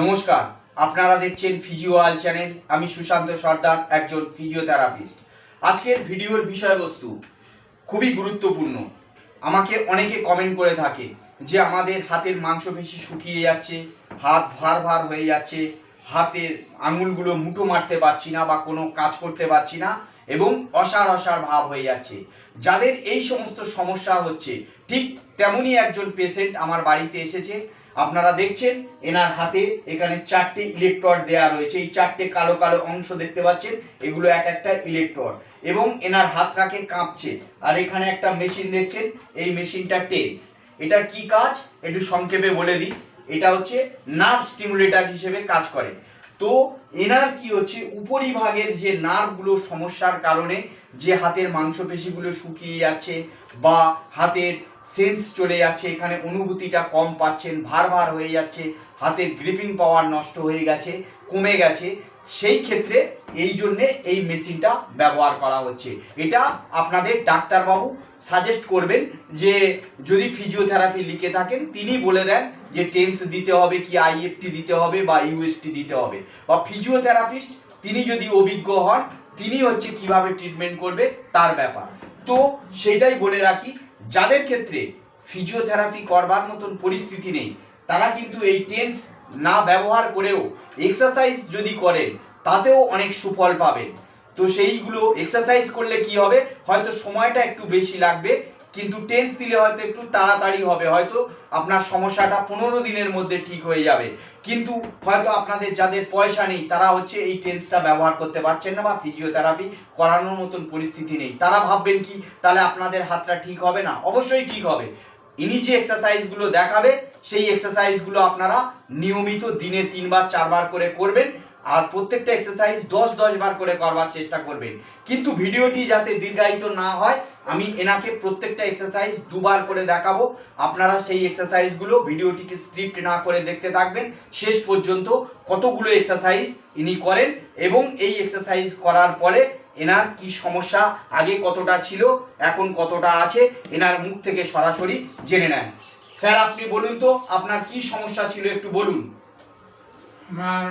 নমস্কার, আপনারা দেখছেন ফিজিওয়াল চ্যানেল। আমি সুশান্ত সর্দার, একজন ফিজিওথেরাপিস্ট। আজকের ভিডিওর বিষয়বস্তু খুবই গুরুত্বপূর্ণ। আমাকে অনেকে কমেন্ট করে থাকে যে আমাদের হাতের মাংসপেশি শুকিয়ে যাচ্ছে, হাত ভার ভার হয়ে যাচ্ছে, হাতের আঙুলগুলো মুঠো মারতে পারছি না বা কোনো কাজ করতে পারছি না এবং অসার অসার ভাব হয়ে যাচ্ছে। যাদের এই সমস্ত সমস্যা হচ্ছে, ঠিক তেমনই একজন পেশেন্ট আমার বাড়িতে এসেছে। আপনারা দেখছেন, এনার হাতে এখানে চারটে ইলেকট্রড দেয়া রয়েছে। এই চারটে কালো কালো অংশ দেখতে পাচ্ছেন, এগুলো এক একটা ইলেকট্রড এবং এনার হাতটাকে কাঁপছে। আর এখানে একটা মেশিন দেখছেন, এই মেশিনটা টেন্স এটার কি কাজ? একটু সংক্ষেপে বলে দিই। এটা হচ্ছে নার্ভ স্টিমুলেটর হিসেবে কাজ করে। তো এনার কি হচ্ছে, উপরিভাগের যে নার্ভগুলো সমস্যার কারণে যে হাতের মাংসপেশিগুলো শুকিয়ে যাচ্ছে বা হাতের সেন্স চলে যাচ্ছে, এখানে অনুভূতিটা কম পাচ্ছেন ভার ভার হয়ে যাচ্ছে, হাতের গ্রিপিং পাওয়ার নষ্ট হয়ে গেছে, কমে গেছে। সেই ক্ষেত্রে এই জন্যে এই মেশিনটা ব্যবহার করা হচ্ছে। এটা আপনাদের ডাক্তারবাবু সাজেস্ট করবেন যে, যদি ফিজিওথেরাপি লিখে থাকেন, তিনি বলে দেন যে টেন্স দিতে হবে কি আইএফটি দিতে হবে বা ইউএসটি দিতে হবে। বা ফিজিওথেরাপিস্ট তিনি যদি অভিজ্ঞ হন, তিনি হচ্ছে কীভাবে ট্রিটমেন্ট করবে, তার ব্যাপার। তো সেটাই বলে রাখি যাদের ক্ষেত্রে ফিজিওথেরাপি করবার মতন পরিস্থিতি নেই, তারা কিন্তু এই টেন্স না ব্যবহার করেও এক্সারসাইজ যদি করেন, তাতেও অনেক সুফল পাবেন। তো সেইগুলো এক্সারসাইজ করলে কি হবে? হয়তো সময়টা একটু বেশি লাগবে কিন্তু টেন্স দিলে হয়তো একটু তাড়াতাড়ি হবে, হয়তো আপনার সমস্যাটা পনেরো দিনের মধ্যে ঠিক হয়ে যাবে। কিন্তু হয়তো আপনাদের যাদের পয়সা নেই, তারা হচ্ছে এই টেন্সটা ব্যবহার করতে পারছেন না বা ফিজিওথেরাপি করানোর মতন পরিস্থিতি নেই। তারা ভাববেন কি, তাহলে আপনাদের হাতটা ঠিক হবে না? অবশ্যই ঠিক হবে। ইনি যে এক্সারসাইজগুলো দেখাবে, সেই এক্সারসাইজগুলো আপনারা নিয়মিত দিনে তিনবার, চারবার করে করবেন। আর প্রত্যেকটা এক্সারসাইজ দশ দশ বার করে করবার চেষ্টা করবেন। কিন্তু ভিডিওটি যাতে দীর্ঘায়িত না হয়, আমি এনাকে প্রত্যেকটা এক্সারসাইজ দুবার করে দেখাবো। আপনারা সেই এক্সারসাইজগুলো ভিডিওটিকে স্ক্রিপ্ট না করে দেখতে থাকবেন। শেষ পর্যন্ত কতগুলো এক্সারসাইজ ইনি করেন এবং এই এক্সারসাইজ করার পরে এনার কি সমস্যা, আগে কতটা ছিল, এখন কতটা আছে, এনার মুখ থেকে সরাসরি জেনে নেন। স্যার, আপনি বলুন তো, আপনার কি সমস্যা ছিল একটু বলুন। আমার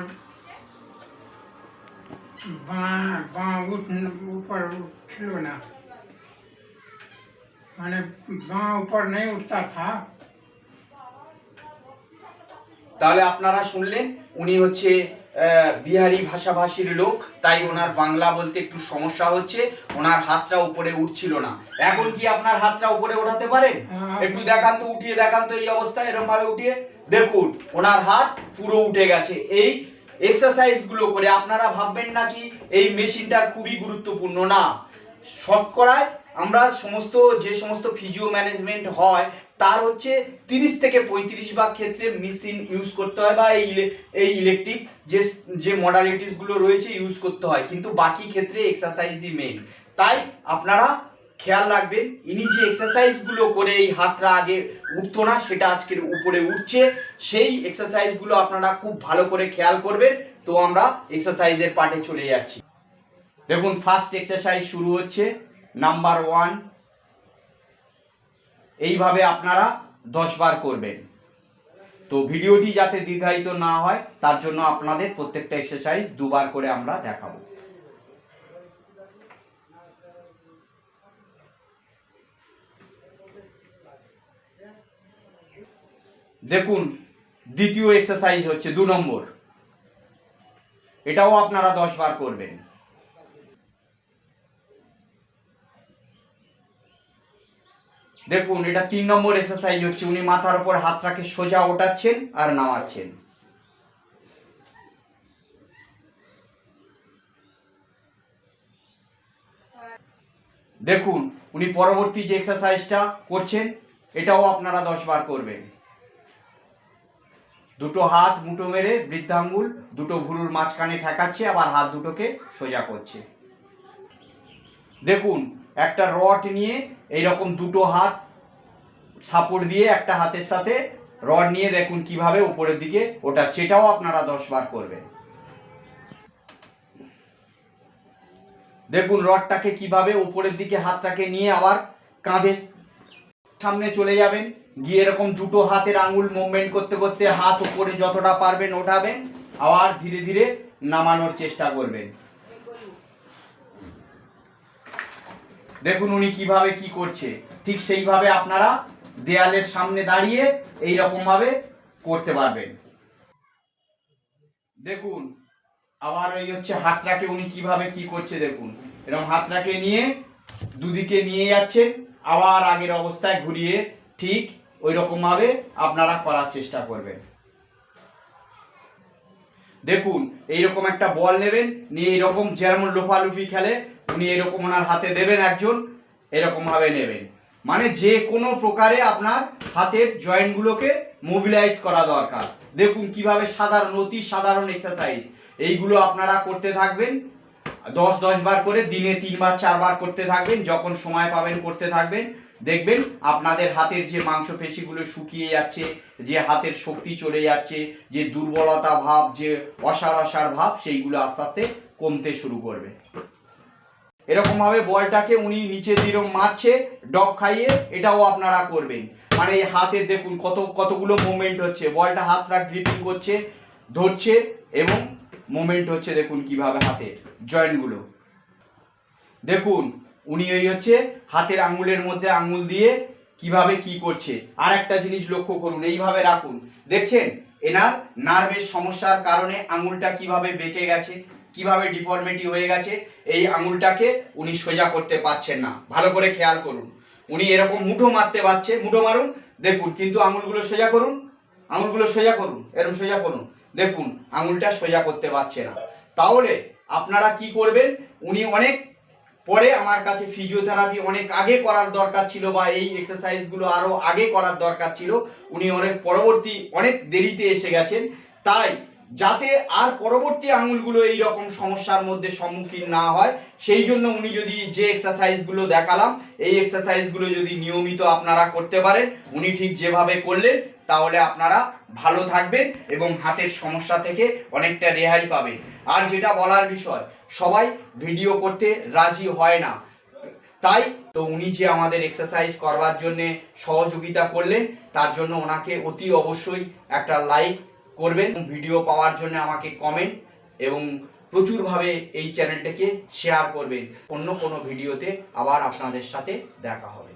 তাহলে আপনারা শুনলেন উনি হচ্ছে বিহারি ভাষাভাষীর লোক তাই ওনার বাংলা বলতে একটু সমস্যা হচ্ছে ওনার হাতটা উপরে উঠছিল না এখন কি আপনার হাতটা উপরে ওঠাতে পারেন একটু দেখান তো উঠিয়ে দেখান তো এই অবস্থায় এরকম ভাবে উঠিয়ে দেখুন ওনার হাত পুরো উঠে গেছে। এই এক্সারসাইজগুলো করে আপনারা ভাববেন নাকি এই মেশিনটার খুবই গুরুত্বপূর্ণ, না। শতকরায় আমরা সমস্ত, যে সমস্ত ফিজিও ম্যানেজমেন্ট হয়, তার হচ্ছে তিরিশ থেকে পঁয়ত্রিশ ভাগ ক্ষেত্রে মেশিন ইউজ করতে হয় বা এই এই ইলেকট্রিক যে যে মডালিটিসগুলো রয়েছে ইউজ করতে হয়। কিন্তু বাকি ক্ষেত্রে এক্সারসাইজই মেন তাই আপনারা খেয়াল রাখবেন ইনি যে এক্সারসাইজগুলো করে এই হাতটা আগে উঠতো না, সেটা আজকের উপরে উঠছে, সেই এক্সারসাইজগুলো আপনারা খুব ভালো করে খেয়াল করবেন। তো আমরা এক্সারসাইজের পার্টে চলে যাচ্ছি। দেখুন ফার্স্ট এক্সারসাইজ শুরু হচ্ছে নাম্বার ওয়ান এইভাবে আপনারা দশ বার করবেন। তো ভিডিওটি যাতে দীর্ঘায়িত না হয়, তার জন্য আপনাদের প্রত্যেকটা এক্সারসাইজ দুবার করে আমরা দেখাবো। দেখুন, দ্বিতীয় এক্সারসাইজ হচ্ছে দু নম্বর। এটাও আপনারা দশ বার করবেন। দেখুন, এটা তিন নম্বর এক্সারসাইজ হচ্ছে, উনি মাথার উপর হাতটাকে সোজা ওঠাচ্ছেন আর নামাচ্ছেন। দেখুন, উনি পরবর্তী যে এক্সারসাইজটা করছেন, এটাও আপনারা দশ বার করবেন। দুটো হাত মুঠো মেরে বৃদ্ধাঙ্গুল, দুটো ভুরুর মাঝখানে ঠেকাচ্ছে, আবার হাত দুটোকে সোজা করছে। দেখুন, একটা রড নিয়ে এই রকম দুটো হাত সাপোর্ট দিয়ে একটা হাতের সাথে রড নিয়ে দেখুন কীভাবে উপরের দিকে ওটা সেটাও আপনারা দশ বার করবেন। দেখুন রডটাকে কীভাবে উপরের দিকে হাতটাকে নিয়ে আবার কাঁধের সামনে চলে যাবেন। গিয়ে এরকম দুটো হাতের আঙুল মুভমেন্ট করতে করতে হাত উপরে যতটা পারবেন ওঠাবেন, আবার ধীরে ধীরে নামানোর চেষ্টা করবেন। দেখুন উনি কীভাবে কি করছে। ঠিক সেইভাবে আপনারা দেয়ালের সামনে দাঁড়িয়ে এই ভাবে করতে পারবেন। দেখুন, আবার এই হচ্ছে হাতটাকে উনি কীভাবে কি করছে দেখুন। এরকম হাতটাকে নিয়ে দুদিকে নিয়ে যাচ্ছেন, আবার আগের অবস্থায় ঘুরিয়ে ঠিক ওই রকম ভাবে আপনারা করার চেষ্টা করবেন। দেখুন, এইরকম একটা বল নেবেন, নিয়ে এইরকম যেমন লোফালুফি খেলে, উনি এরকম ওনার হাতে দেবেন একজন এরকম ভাবে নেবেন। মানে যে কোনো প্রকারে আপনার হাতের জয়েন্টগুলোকে মোবিলাইজ করা দরকার। দেখুন কীভাবে সাধারণ, অতি সাধারণ এক্সারসাইজ এইগুলো আপনারা করতে থাকবেন, দশ দশ বার করে, দিনে তিনবার, চারবার করতে থাকবেন, যখন সময় পাবেন করতে থাকবেন। দেখবেন আপনাদের হাতের যে মাংসপেশিগুলো শুকিয়ে যাচ্ছে, যে হাতের শক্তি চলে যাচ্ছে, যে দুর্বলতা ভাব, যে অসার অসার ভাব, সেইগুলো আস্তে আস্তে কমতে শুরু করবে। এরকম ভাবে বলটাকে উনি নিচে দিয়ে মারছে, ডগ খাইয়ে এটাও আপনারা করবেন। মানে এই হাতে দেখুন কত, কতগুলো মুভমেন্ট হচ্ছে। বলটা হাতটা গ্রিপিং করছে, ধরছে এবং মুভমেন্ট হচ্ছে দেখুন কীভাবে হাতের জয়েন্টগুলো দেখুন উনি ওই হচ্ছে হাতের আঙ্গুলের মধ্যে আঙ্গুল দিয়ে কীভাবে কি করছে। আর একটা জিনিস লক্ষ্য করুন, এইভাবে রাখুন। দেখছেন? এনার নার্ভের সমস্যার কারণে আঙুলটা কীভাবে বেঁকে গেছে, কীভাবে ডিফর্মিটি হয়ে গেছে, এই আঙুলটাকে উনি সোজা করতে পারছেন না। ভালো করে খেয়াল করুন। উনি এরকম মুঠো মারতে পারছে, মুঠো মারুন, দেখুন, কিন্তু আঙুলগুলো সোজা করুন আঙুলগুলো সোজা করুন এরকম সোজা করুন, দেখুন আঙুলটা সোজা করতে পারছে না। তাহলে আপনারা কি করবেন? উনি অনেক পরে আমার কাছে ফিজিওথেরাপি অনেক আগে করার দরকার ছিল বা এই এক্সারসাইজগুলো আরও আগে করার দরকার ছিল। উনি অনেক পরবর্তী অনেক দেরিতে এসে গেছেন। তাই যাতে আর পরবর্তী আঙুলগুলো এই রকম সমস্যার মধ্যে সম্মুখীন না হয়। সেই জন্য উনি যদি যে এক্সারসাইজগুলো দেখালাম, এই এক্সারসাইজগুলো যদি নিয়মিত আপনারা করতে পারেন, উনি ঠিক যেভাবে করলেন, তাহলে আপনারা ভালো থাকবেন এবং হাতের সমস্যা থেকে অনেকটা রেহাই পাবেন। আর যেটা বলার বিষয়, সবাই ভিডিও করতে রাজি হয় না। তাই তো উনি যে আমাদের এক্সারসাইজ করবার জন্যে সহযোগিতা করলেন, তার জন্য ওনাকে অতি অবশ্যই একটা লাইক করবেন, ভিডিও পাওয়ার জন্য আমাকে কমেন্ট এবং প্রচুরভাবে এই চ্যানেলটাকে শেয়ার করবেন। অন্য কোনো ভিডিওতে আবার আপনাদের সাথে দেখা হবে।